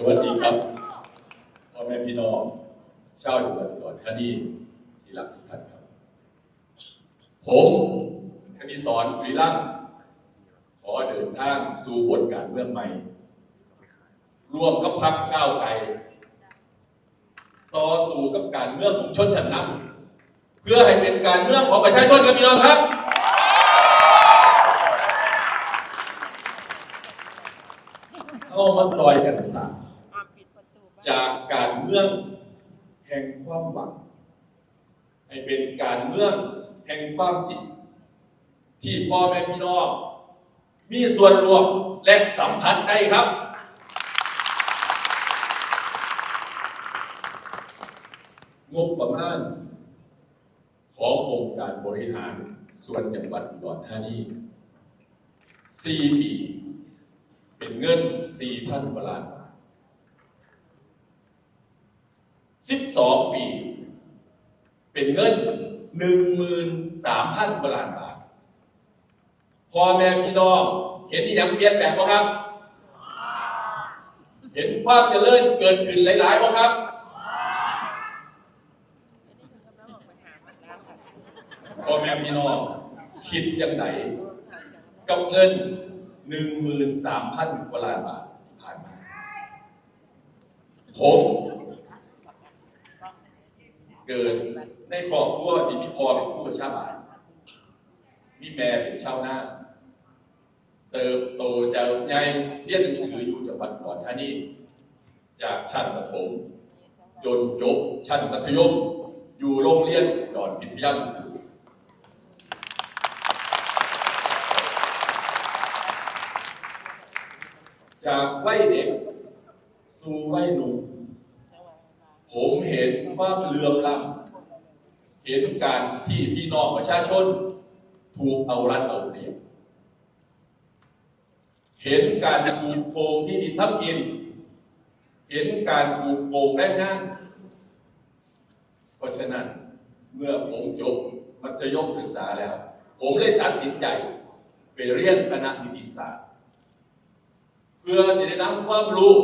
สวัสดีครับพ่อแม่พี่น้อง ชาวจังหวัดอุดรธานีที่รักทุกท่านครับ ผมคณิสอนคุยลั่งขอเดินทางสู่บทการเมืองใหม่ ร่วมกับพรรคก้าวไกล ต่อสู่กับการเมืองของชนชั้นนำเพื่อให้เป็นการเมืองของประชาชนครับพี่น้องครับเข้ามาซอยกันสาง จากการเมืองแห่งความหวัง ให้เป็นการเมืองแห่งความจริงที่พ่อแม่พี่น้องมีส่วนรวมและสัมพันธ์ได้ครับ งบประมาณ ขององค์การบริหารส่วนจังหวัดอุดรธานี4ปี เป็นเงิน 4,000กว่าล้านบาท 12 ปี เป็นเงิน 13,000กว่าล้านบาทพ่อแม่พี่น้อง เห็นที่ยังเปลี่ยนแปลงบ่ครับ เห็นความเจริญเกิดขึ้นหลายๆบ่ครับคอกำลังออกไปหามันแล้วค่ะพ่อแม่พี่น้องคิดจังไหนหาเสียงกับเงิน 13,000กว่าล้านบาทที่ผ่านมาผม เกิดในครอบครัวที่มีพ่อเป็นผู้ชาบ้านมีแม่เป็นชาวนาเติบโตเจ้าใหญ่เรียนหนังสืออยู่จังหวัดอุดธานีจากชั้นประถม จนจบชั้นมัธยม อยู่โรงเรียนดอนพิทยาจากวัยเด็กสู่วัยหนุ่ม ผมเห็นควาเหลื่อมล้ำเห็นการที่พี่น้องประชาชน ถูกเอารัดเอาเปรียบเห็นการถูกโกงที่ดินทับกิน เห็นการถูกโกงได้งานเพราะฉะนั้นเมื่อผมจบมัธยมศึกษาแล้ว ผมเลยตัดสินใจ ไปเรียนคณะนิติศาสตร์ เพื่อสิได้นำความรู้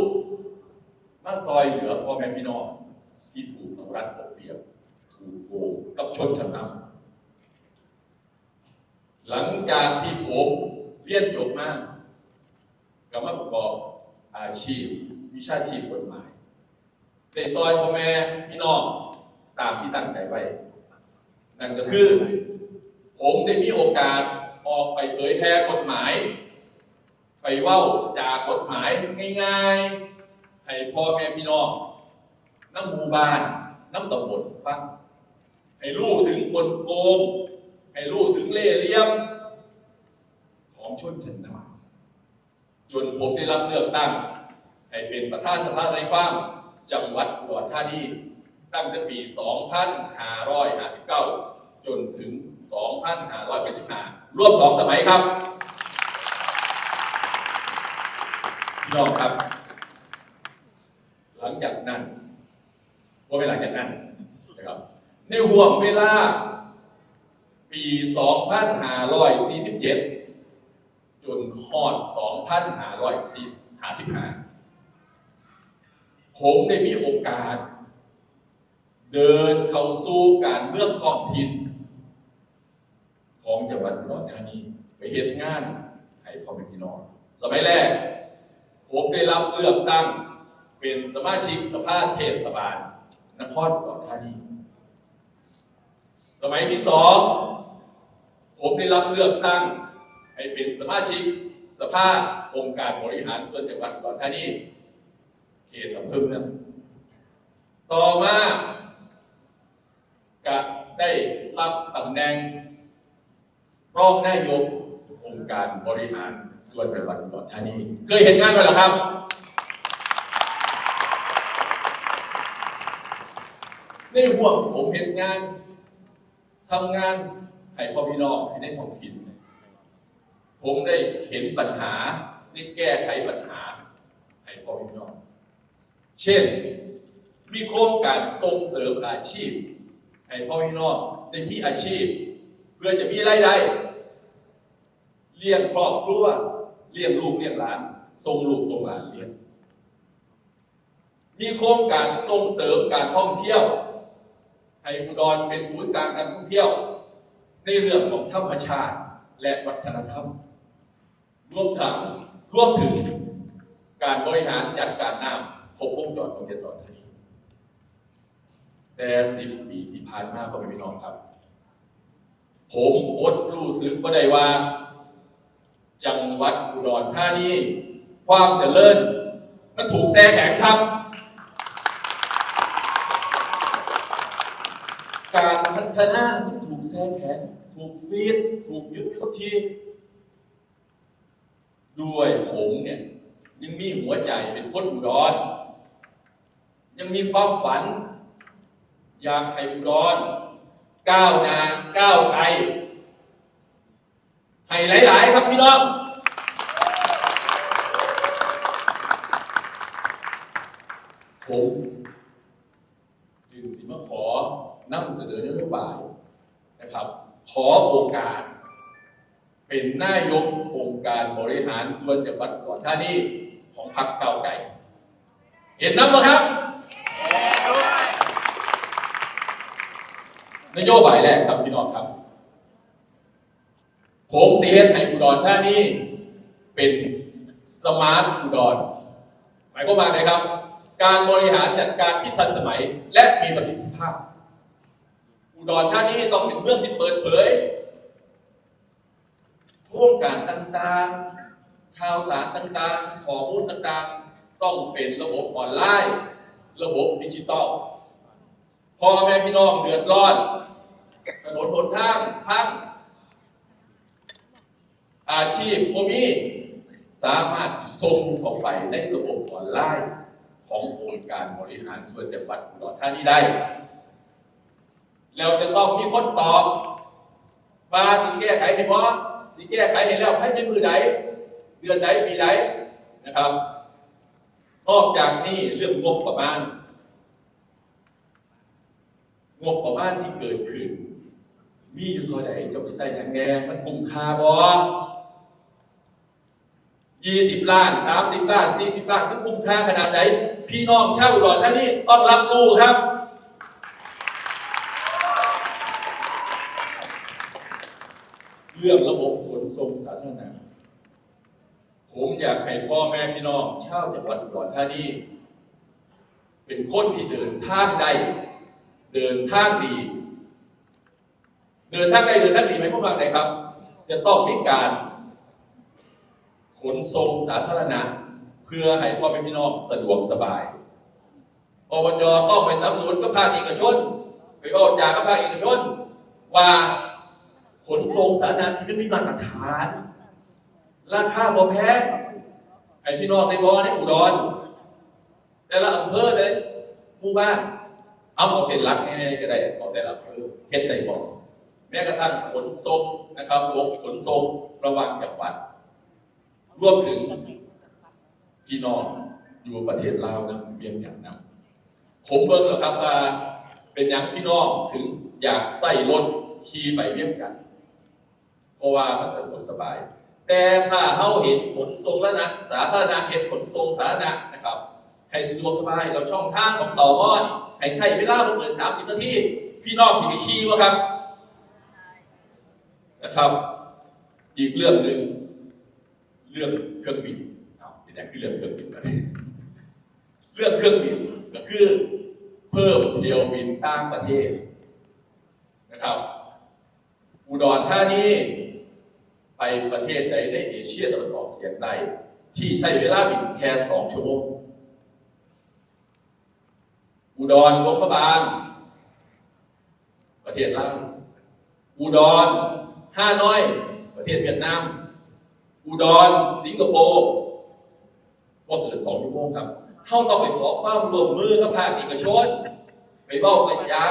มาซอยเหลือพ่อแม่พี่น้อง ที่ถูกเอารัดเอาเปรียบถูกโกงกับชนชั้นนำหลังจากที่ผมเรียนจบมาก็มาประกอบอาชีพ วิชาชีพกฎหมายได้ซอยพ่อแม่พี่น้องตามที่ตั้งใจไว้ นั่นก็คือ ผมได้มีโอกาสออกไปเผยแพร่กฎหมาย ไปเว้าจากกฎหมายง่าย ๆ ให้พ่อแม่พี่น้อง น้ำหมู่บ้าน น้ำตำบลฟังให้รู้ถึงคนโกง ให้รู้ถึงเล่เหลี่ยม ของชนชั้นนำจนผมได้รับเลือกตั้ง ให้เป็นประธานสภาในความจังหวัดอุดรธานีตั้งแต่ปี 2559 จนถึง 2565รวมสองสมัยครับพี่น้องครับ หลังจากนั้น ว่เป็นหลังจากนั้นนะครับในห่วงเวลา ปี 2547 จนฮอด 2555 ผมได้มีโอกาส เดินเข้าสู่การเมืองท้องถิ่นของจังหวัดอุดรธานีไปเหตุงานให้พ่อแม่พี่น้อง สมัยแรก ผมได้รับเลือกตั้งเป็นสมาชิกสภาเทศบาล นครอุดรธานี สมัยที่สองผมได้รับเลือกตั้งให้เป็นสมาชิกสภาองค์การบริหารส่วนจังหวัดอุดรธานีเขตอำเภอเมืองต่อมาก็ได้รับตำแหน่งรองนายกองค์การบริหารส่วนจังหวัดอุดรธานี เคยเห็นงานไหมล่ะครับ ในห่วงผมเห็นงานทำงานให้พ่อพี่น้องให้ในท้องถิ่น ผมได้เห็นปัญหาได้แก้ไขปัญหาให้พ่อพี่น้อง เช่น มีโครงการส่งเสริมอาชีพ ให้พ่อพี่น้องได้มีอาชีพ เพื่อจะมีรายได้เลี้ยงครอบครัวเลี้ยงลูกเลี้ยงหลานส่งลูกส่งหลานเรียนมีโครงการส่งเสริมการท่องเที่ยว ให้อุดรเป็นศูนย์กลางการท่องเที่ยว ในเรื่องของธรรมชาติและวัฒนธรรม รวมถึงรวมถึงการบริหารจัดการน้ำครบวงจรของเดือดร้อนทนีแต่สิบปีที่ผ่านมาพ่อแม่พี่น้องครับ ผมอดรู้สึกก็ได้ว่า จังหวัดอุดรธานีความเจริญมันถูกแซ่แข็งครับ การพั ฒนามันถูกแซ่แข็งถูกฟีดถูกยึดยุทีด้วยผมเนี่ย ยังมีหัวใจเป็นคนอุดร ยังมีความฝัน อยากให้อุดรก้าวนาก้าวไกลให้หลาย ๆ ครับพี่น้องผมจึงสิมาขอนำเสนอนโยบายนะครับ ขอโอกาส เป็นนายกโครงการบริหารส่วนจังหวัดอุดรธานีของพรรคเก้าไก่ เห็นน้ำไหมครับ นโยบายแรกครับพี่น้องครับผมเสียให้อุดรธานีเป็นสมาร์ทอุดร หมายความว่าไงครับ การบริหารจัดการที่ทันสมัยและมีประสิทธิภาพ อุดรธานีต้องเป็นเมืองที่เปิดเผยโครงการต่างๆ ข่าวสารต่างๆ ข้อมูลต่างๆ ต้องเป็นระบบออนไลน์ ระบบดิจิตอลพ่อแม่พี่น้องเดือดร้อนถนนหนทางพังอาชีพพวกนี้สามารถส่งเข้าไปในระบบออนไลน์ ขององค์การบริหารส่วนจังหวัดอุดรธานีได้ แล้วจะต้องมีคนตอบว่าสิแก้ไขเห็นว่าสิแก้ไขเห็นแล้วภายในมือใดเดือนใดปีใดนนะครับ นอกจากนี้เรื่องงบประมาณงบประมาณที่เกิดขึ้น มีอยู่ตัวไหนจะไปใส่อย่างแงมันคุ้มค่าบ่ยี่สิบล้านสามสิบล้านสี่สิบล้านมันคุ้มค่าขนาดไหน พี่น้องชาวอุดรธานนี้ต้องรับรู้ครับ เรื่องระบบขนส่งสาธารณะ ผมอยากให้พ่อแม่พี่น้องชาวจังหวัดอุดรธานีเป็นคนที่เดินทางใดเดินทางดี เดินทางใดเดินทางดีไหมพวกเราไหนครับ จะต้องมีการขนส่งสาธารณะ เพื่อให้พ่อแม่พี่น้องสะดวกสบายอบจต้องไปสนับสนุนกับภาคเอกชน ไปออกจากกับภาคเอกชน ว่า ขนส่งสาธารณะที่ไมันมีมาตรฐาน ราคาบ่แพงให้พี่น้องในบ่อในอุดรแต่ละอำเภอแต่ละหมู่บ้านเอาของเส้นหลักง่ายๆก็ได้ของแต่ละอำเภอเฮ็ดได้บ่แม้กระทั่งขนส่งนะครับระบบขนส่งระหว่างจังหวัดรวมถึงพี่น้องอยู่ประเทศลาวนะเวียงจันทน์นะผมเบิ่งแล้วครับว่าเป็นอย่างพี่น้องถึงอยากใส่รถขี่ไปเวียงจันทน์ ราะว่ามันสะดวกสบาย แต่ถ้าเฮาเห็นขนส่งแล้วนะสาธารณะเห็นขนส่งสาธารณะนะครับให้สะดวกสบายเราช่องทางของต่อมอนให้ใช้เวลาบ่เกิน30นาทีพี่น้องสิไปขี่บ่ครับนะครับ อีกเรื่องหนึ่งเรื่องเครื่องบินอ้าวเดี๋ยวนะคือเรื่องเครื่องบินนะเรื่องเครื่องบินก็คือเพิ่มเที่ยวบินต่างประเทศนะครับ อุดรธานี ปประเทศใดในเอเชียตะวันออกเฉียงใต้ที่ใช้เวลาบินแค่สองชั่วโมง อุดรหลวงพระบาง ประเทศลาวอุดรฮานอย ประเทศเวียดนาม อุดรสิงคโปร์ว่าเกินสองชั่วโมงครับเขาต้องไปขอความร่วมมือกับภาคเอกชน ไปบ้าไปจา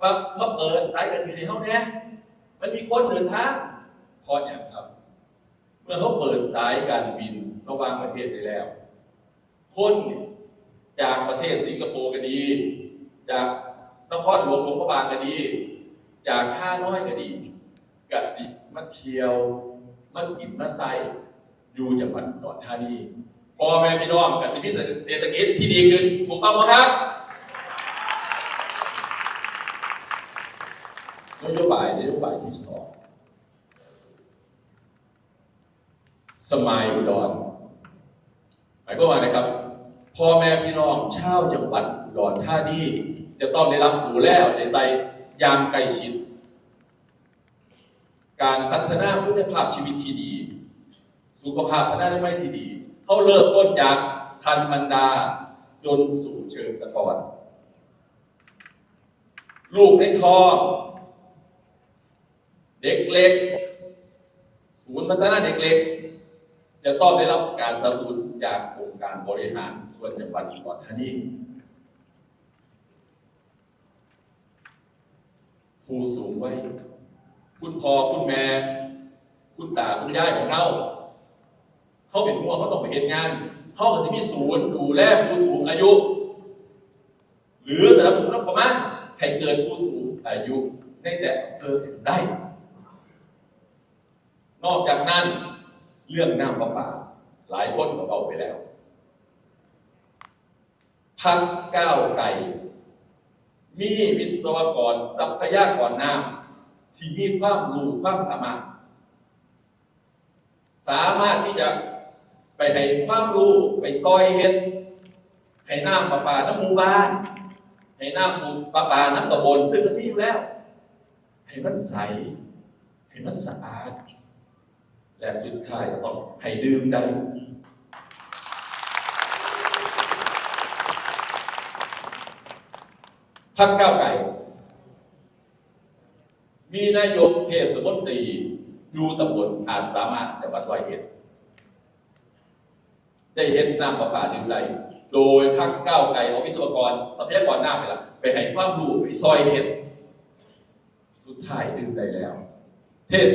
ว่ามาเปิดสายการบินในเขาเนี่มันมีคนเดินทาง เพราะอย่างครับ เมื่อเขาเปิดสายการบินระหว่างประเทศได้แล้ว คนจากประเทศสิงคโปร์ก็ดี จากนครหลวงหลวงพระบางก็ดี จากท่าน้อยก็ดีกสิมาเที่ยวมากินมาใส่อยู่จังหวัดอุดรธานีพ่อแม่พี่น้องกับสิมีเศรษฐกิจที่ดีขึ้นถูกต้องไหมครับนโยบายนโยบายที่สอง สมัยอุดรหมายความว่านะครับ พ่อแม่พี่น้องชาวจังหวัดอุดรธานีจะต้องได้รับดูแลเอาใจใส่ยางใกล้ชิด การพัฒนาคุณภาพชีวิตที่ดี สุขภาพพนานามัยที่ดีเขาเริ่มต้นจากทันบรรดาจนสู่เชิงตะกอนลูกในท้องเด็กเล็ก ศูนย์พัฒนาเด็กเล็ก จะต้องได้รับการสนับสนุนจากองค์การบริหารส่วนจังหวัดอุดรธานีผู้สูงวัยคุณพ่อคุณแม่ คุณตาคุณยายของเขาเขาเป็นห่วงเขาต้องไปเห็นงานเขาก็จะมีศูนย์ดูแลผู้สูงอายุ หรือสนับสนุนประมาณให้เกิดผู้สูงอายุในแต่เธอได้ นอกจากนั้น เรื่องน้ำประปา หลายคนก็เบาไปแล้ว พักก้าวไก่ มีวิศวกรทรัพยากรน้ำที่มีความรู้ความสามารถ สามารถที่จะไปให้ความรู้ไปซอยเฮ็ดให้น้ำประปาน้ำหมู่บ้านให้น้ำประปาน้ำตำบลซึ่งมันมีอยู่แล้ว ให้มันใส ให้มันสะอาด และสุดท้ายก็ต้องให้ดื่มได้พักเก้าไกลมีนายกเทศมนตรีอยู่ตำบลอาจสามารถจังหวัดร้อยเอ็ด ได้เห็นน้ำประปาดื่มได้โดยพักเก้าไกลเอาวิศวกรทรัพยากรน้ำไปละไปให้ความรู้ไปซอยเห็ดสุดท้ายดื่มได้แล้ว เทศ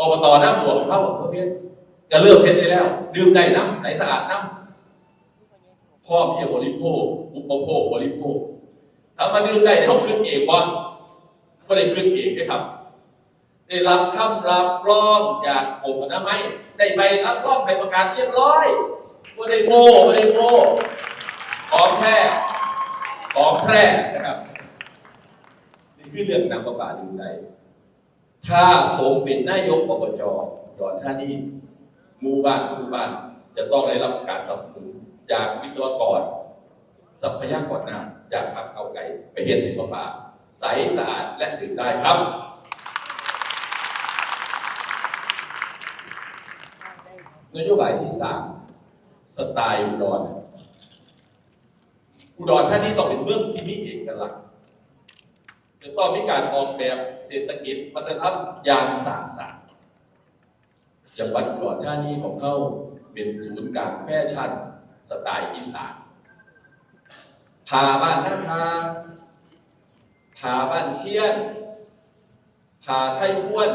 อบตน้ำหลวงเข้าประเภทจะเลือกเพชรได้แล้ว ดื่มได้น้ำใสสะอาดน้ำพ่อเพียบริโภคอุปโภคบริโภคถ้ามาดื่มได้เขาขึ้นเองวะก็ได้ขึ้นเองนะครับได้รับคำรับรองจากกรมอนามัยได้ใบรับรองใบประกาศเรียบร้อยก็ได้โง่ก็ได้โง่ของแท้ของแท้นะครับนี่คือเรื่องนำประปาดูได้ ถ้าผมเป็นนายกอบจดอนท่านี้หมู่บ้านทุกบ้านจะต้องได้รับการสนับสนุนจากวิศวกรทรัพยากรน้ำจากพักเก้าไก่ไปเฮ็ดให้ประปาใสสะอาดและดื่มได้ครับ นโยบายที่สามสไตล์อุดรอุดรท่านี้ต้องเป็นเมืองที่มีเอกลักษณ์ จะต้องมีการออกแบบเศรษฐกิจวัฒนธรรมอย่างสางสรรค์จังหวัดอุดรธานีของเขาเป็นศูนย์กลางแฟชั่นสไตล์อีสานพาบ้านนาคาพาบ้านเชียนพาไทยพ้วน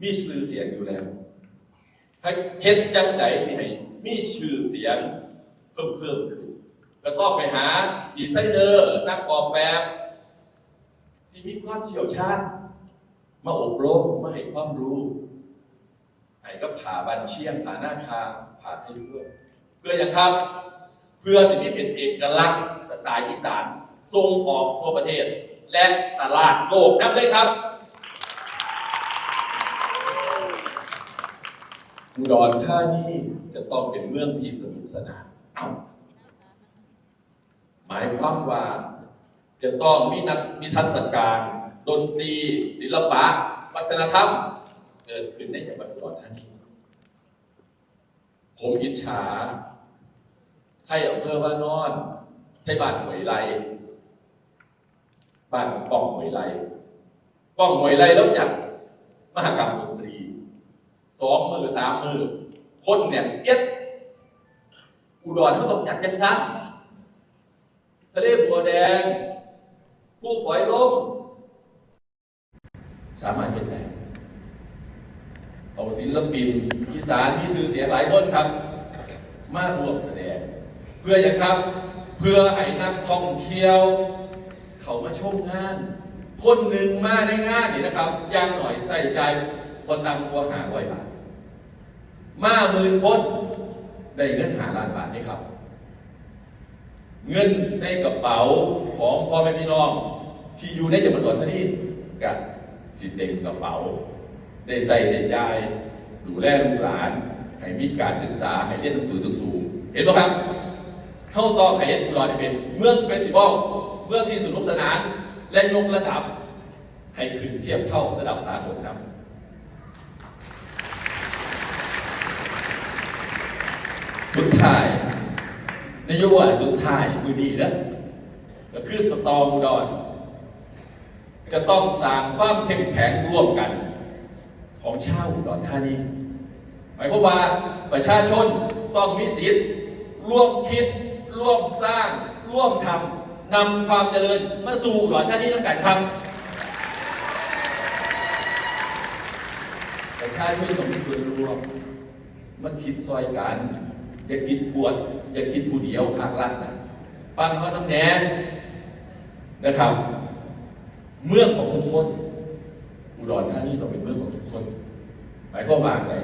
มีชื่อเสียงอยู่แล้วให้เฮ็ดจังไดสิให้มีชื่อเสียงเพิ่มเพิ่มขึ้น ก็ต้องไปหาดีไซเนอร์นักออกแบบ ที่มีความเชี่ยวชาญมาอบรมมาให้ความรู้ให้ก็ผ่าบันเชียงผ่าหน้าคาผ่าทยเพื่อเพื่ออย่างครับ เพื่อสิ่งที่เป็นเอกลักษณ์สไตล์อีสานส่งออกทั่วประเทศ และตลาดโลกนับเลยครับอุดรธานีจะต้องเป็นเมืองที่สนุกสนานเอ้า หมายความว่าจะต้องมีนักมีทัศการดนตรี ศิลปะ วัฒนธรรม เกิดขึ้นในจังหวัดอุดรธานีผมอิจฉาไทยอำเภอว่านอน ไทยบ้านหวยไรบ้านของป้องหวยไรป้องหวยไรแล้วจัดมหกรรมดนตรีสองมือสามมือคนเนี่ยเอียดอุดรเขาต้องจัดจังซัก ทะเลบัวแดงผู้ฝอยลมสามารถเป็นได้เอาศิลปินอีสานมีสื่อเสียงหลายคนครับ มารวมแสดง เพื่ออย่างครับ เพื่อให้นักท่องเที่ยว เขามาชมงาน คนหนึ่งมาในงานนี่นะครับอย่างหน่อยใส่ใจคนตามกัวหาร้บาทมาหมื่นคนได้เงินหาล้านบาทนี่ครับ เงินในกระเป๋าของพ่อแม่พี่น้อง ที่อยู่ในจังหวัดอุดรธานีกับสิเต็มกระเป๋า ได้ใส่ได้จ่ายดูแลลูกหลาน ให้มีการศึกษาให้เรียนหนังสือสูงๆเห็นไหมครับเท่าต่อให้เห็นอุดรเป็นเมืองเฟสติวัลเมืองที่สนุกสนานและยกระดับ ให้ขึ้นเทียบเท่าระดับสากลครับสุดท้าย นโยบายสุดท้ายมือดีนะก็คือสตอมูดอนจะต้องสร้างความเข้มแข็งร่วมกัน ของชาวอุดรธานีหมายความว่าประชาชนต้องมีสิทธิ์ร่วมคิด ร่วมสร้าง ร่วมทำนำความเจริญมาสู่อุดรธานีต้องการทำประชาชนต้องมีส่วนร่วมมาคิดซอยกัน อย่าคิดพวดอย่าคิดผู้เดียวข้างรัฐนะฟังเขาน้ำแหน่นะครับ เมืองของทุกคน อุดรธานีต้องเป็นเมืองของทุกคน หมายความว่าไง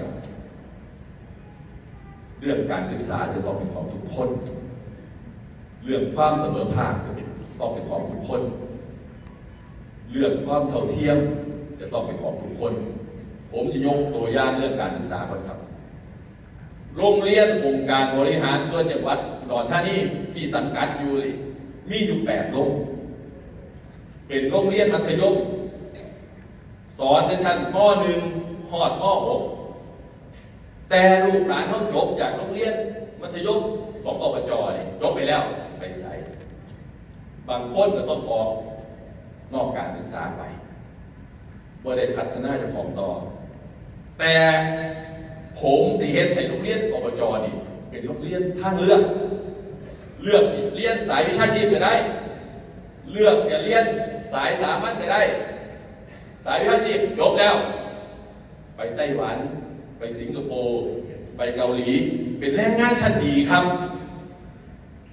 เรื่องการศึกษาจะต้องเป็นของทุกคน เรื่องความเสมอภาคจะต้องเป็นของทุกคน เรื่องความเท่าเทียมจะต้องเป็นของทุกคน ผมสิยกตัวอย่างเรื่องการศึกษาก่อนครับ โรงเรียนองค์การบริหารส่วนจังหวัดอุดรธานีที่สังกัดอยู่มีอยู่แปดโรงเป็นโรงเรียนมัธยมสอนในชั้นม .1 หอดม .6 แต่ลูกหลานเขาจบจากโรงเรียนมัธยมของอบจจบไปแล้วไปใส่บางคนก็ต้องออกนอกการศึกษาไปบ่ได้พัฒนาเจ้าของต่อ แต่ ผมสิเฮ็ดให้โรงเรียนอบจนี่เป็นโรงเรียนทางเลือก เลือกเรียนสายวิชาชีพก็ได้ เลือกจะเรียนสายสามัญก็ได้ สายวิชาชีพจบแล้ว ไปไต้หวัน ไปสิงคโปร์ไปเกาหลี เป็นแรงงานชั้นดีครับ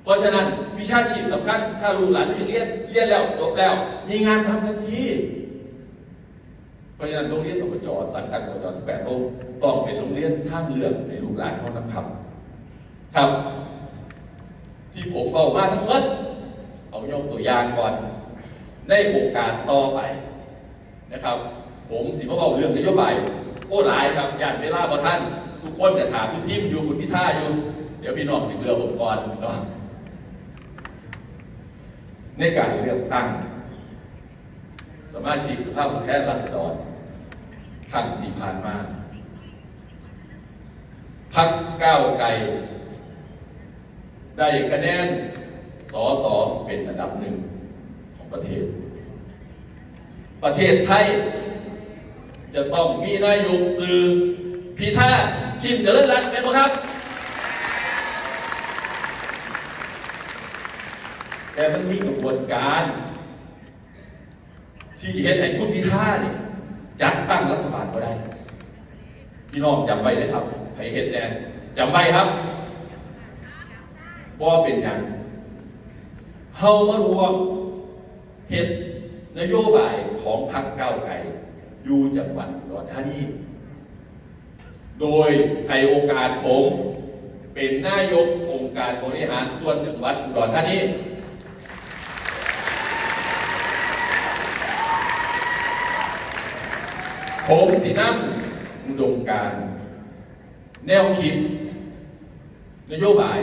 เพราะฉะนั้นวิชาชีพสำคัญถ้าลูกหลานที่เรียนเรียนแล้วจบแล้ว มีงานทำทันที ราะฉะนั้นโรงเรียนอบจสังกัดอบจทั้งแปดโรงต้องเป็นโรงเรียนท่างเลือกให้ลูกหลานเขานำครับ ครับ ที่ผมเอามาทั้งหมดเอายกตัวอย่างก่อน ในโอกาสต่อไปนะครับ ผมสิมาบอกเรื่องนโยบายโอ้หลายครับย่านเวลาบ่ท่าน ทุกคนจะถามคุณทิมอยู่คุณพิธาอยู่ เดี๋ยวพี่น้องสิเบื่อผมก่อนเนาะในการเลือกตั้งสมาชิกสภาผู้แทนราษฎร ครั้งที่ผ่านมา พักก้าวไกล ได้คะแนนสอสอเป็นอันดับหนึ่งของประเทศ ประเทศไทย จะต้องมีนายกสื่อพิธาลิมเจริญรัตน์ไหมครับ แต่มันมีกระบวนการ ที่เห็นให้คุณพิธาเนี่ย จัดตั้งรัฐบาลก็ได้ พี่น้องจำไว้เลยครับให้เห็นแน่จำไว้ครับว่าเป็นอย่างเฮามารวมเห็ดนโยบายของพรรคก้าวไกลอยู่จังหวัดอุดรธานีโดยให้โอกาสผมเป็นนายกองค์การบริหารส่วนจังหวัดอุดรธานี ผมสีน้ำอุดมการ แนวคิด นโยบาย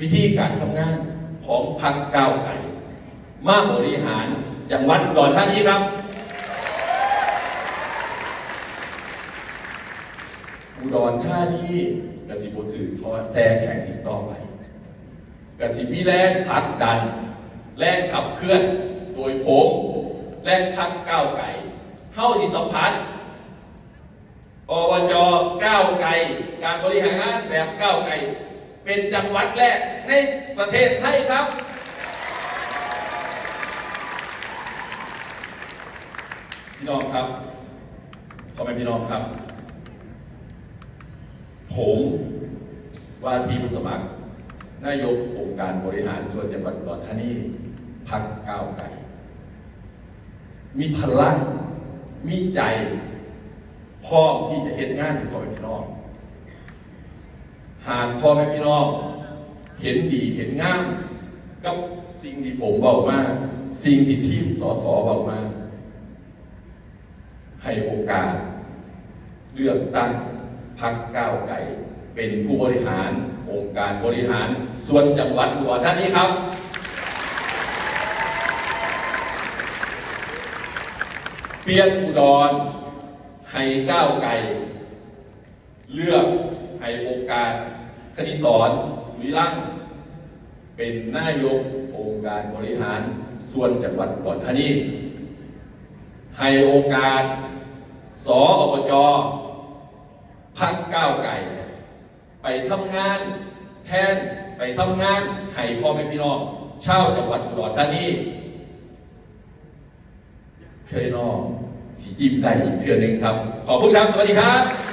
วิธีการทำงานของพรรคก้าวไกลมาบริหารจังหวัดอุดรธานีครับอุดรธานีกสิบถือทอดแซ่แข่งอีกต่อไปกสิมีแรงผลักดัน แรงขับเคลื่อน โดยผมและพักก้าวไก่ เข้าที่สัมพันอบจก้าวไก่การบริหารงานแบบก้าวไก่เป็นจังหวัดแรกในประเทศไทยครับ พี่น้องครับขอเป็นพี่น้องครับ ผมว่าที่ผู้สมัคร นายกองค์การบริหารส่วนจังหวัดอุดรธานีพักก้าวไกลมีพลัง มีใจพร้อมที่จะเห็นงานให้พ่อแม่พี่น้อง หากพ่อแม่พี่น้อง เห็นดีเห็นงามกับสิ่งที่ผมบอกมาสิ่งที่ทีมสสบอกมา ให้โอกาส เลือกตั้งพักก้าวไก่ เป็นผู้บริหาร องค์การบริหาร ส่วนจังหวัดอุดรธานีครับ เปลี่ยนอุดรให้ก้าวไก่เลือกให้โอกาสคณิสอนวิลังเป็นนายกองค์การบริหารส่วนจังหวัดอุดรธานีให้โอกาสสออบจพักก้าวไก่ไปทำงานแทนไปทำงานให้พ่อแม่พี่น้องชาวจังหวัดอุดรธานี เคยน้องสียิ้มได้อีกเทือหนึ่งครับ ขอบคุณครับ สวัสดีครับ